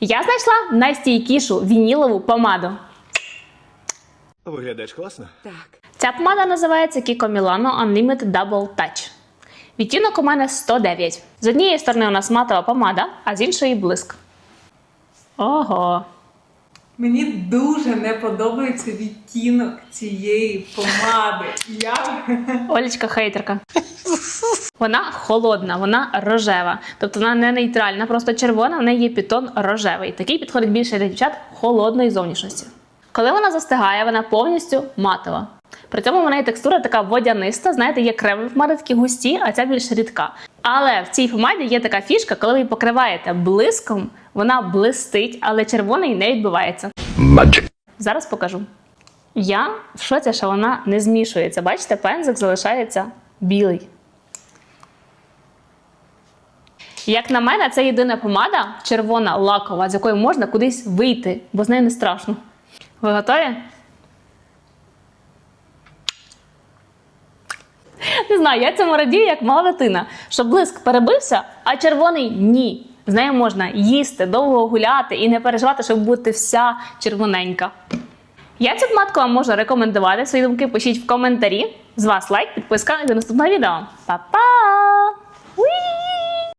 Я знайшла найстійкішу вінілову помаду. Виглядаєш класно? Ця помада називається Kiko Milano Unlimited Double Touch. Відтінок у мене 109. З однієї сторони у нас матова помада, а з іншої блиск. Ого. Мені дуже не подобається відтінок цієї помади. Я Олечка хейтерка. Вона холодна, вона рожева. Тобто вона не нейтральна, просто червона, в неї є підтон рожевий. Такий підходить більше для дівчат холодної зовнішності. Коли вона застигає, вона повністю матова. При цьому в неї текстура така водяниста, знаєте, є кремові помади такі густі, а ця більш рідка. Але в цій помаді є така фішка, коли ви її покриваєте блиском, вона блистить, але червоний не відбувається. Magic. Зараз покажу. Я в шоці, що вона не змішується. Бачите, пензик залишається білий. Як на мене, це єдина помада червона лакова, з якою можна кудись вийти, бо з нею не страшно. Ви готові? Не знаю, я цьому радію як мала дитина, що блиск перебився, а червоний ні. З нею можна їсти, довго гуляти і не переживати, щоб бути вся червоненька. Я цю матку вам можу рекомендувати. Свої думки пишіть в коментарі. З вас лайк, підписка і до наступного відео. Па-па!